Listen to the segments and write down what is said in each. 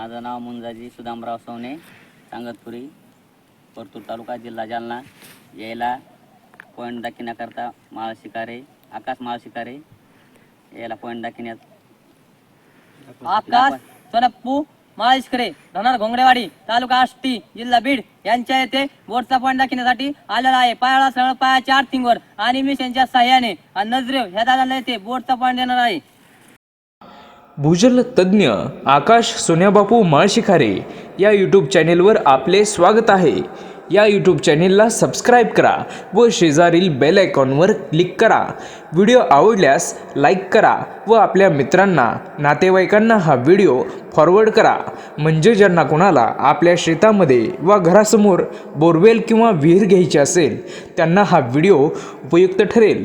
माझं नाव मुंजाजी सुदामराव सवने सांगतपुरी परतूर तालुका जिल्हा जालना. यायला पॉईंट दाखिण्याकरता माळ शिकारे आकाश माळ शिकारे. यायला पॉईंट दाखिण्यात आकाश सोनप्पू माळेशकरे धनार घोंगडेवाडी तालुका आष्टी जिल्हा बीड. यांच्या येथे बोटचा पॉईंट दाखवण्यासाठी आलेला आहे. पायाला सरळ पायाच्या आर्थिंगवर आणि मिशनच्या सहाय्याने. आणि नजरेव ह्या दादाला येथे बोटचा पॉईंट देणार आहे. भूजल तज्ज्ञ आकाश सोन्याबापू माळशिखारे या यूट्यूब चॅनेलवर आपले स्वागत आहे. या यूट्यूब चॅनेलला सबस्क्राईब करा व शेजारील बेल आयकॉनवर क्लिक करा. व्हिडिओ आवडल्यास लाईक करा व आपल्या मित्रांना नातेवाईकांना हा व्हिडिओ फॉरवर्ड करा. म्हणजे ज्यांना कोणाला आपल्या शेतामध्ये व घरासमोर बोरवेल किंवा विहीर घ्यायची असेल त्यांना हा व्हिडिओ उपयुक्त ठरेल.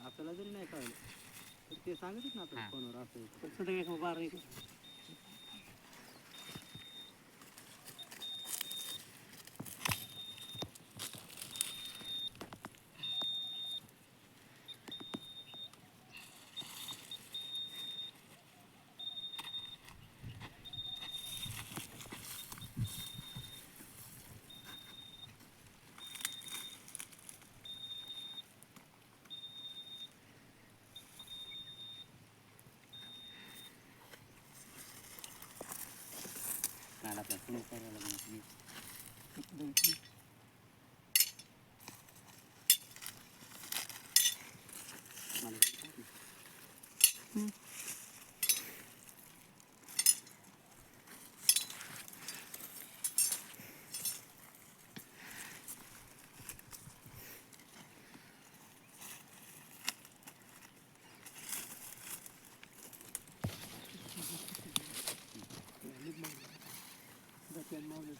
आपल्याला जरी नाही कळलं तर ते सांगतच ना आपण फोनवर असं. मला आपल्या फोन करायला लागणार.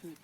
Two.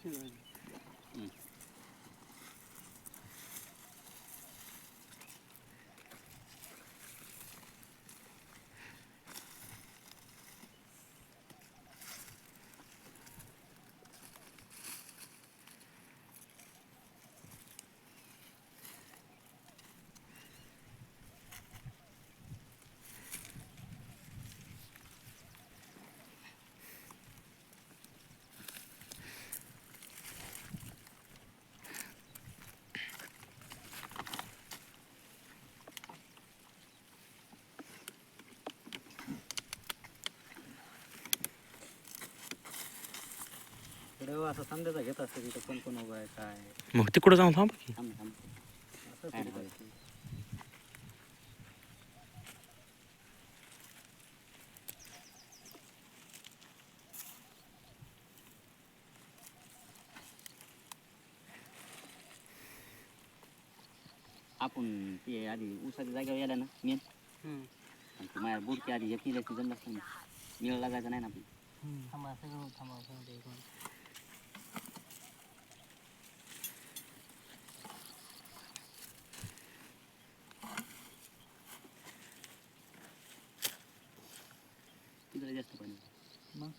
असं संध्याचा घेत असतं तिथं कोण कोण उभं आहे काय आहे. मग तिकडं जाऊन थांब की. थांब थांब. काय नाही होत. आपण ते आधी ऊसाच्या जागेवर यायला ना मेन. आणि ते माझ्या बुडकी आधी हे केली असती जमलं असतं ना. मिळ लागायचं नाही ना आपली तिकडे जास्त पाणी मग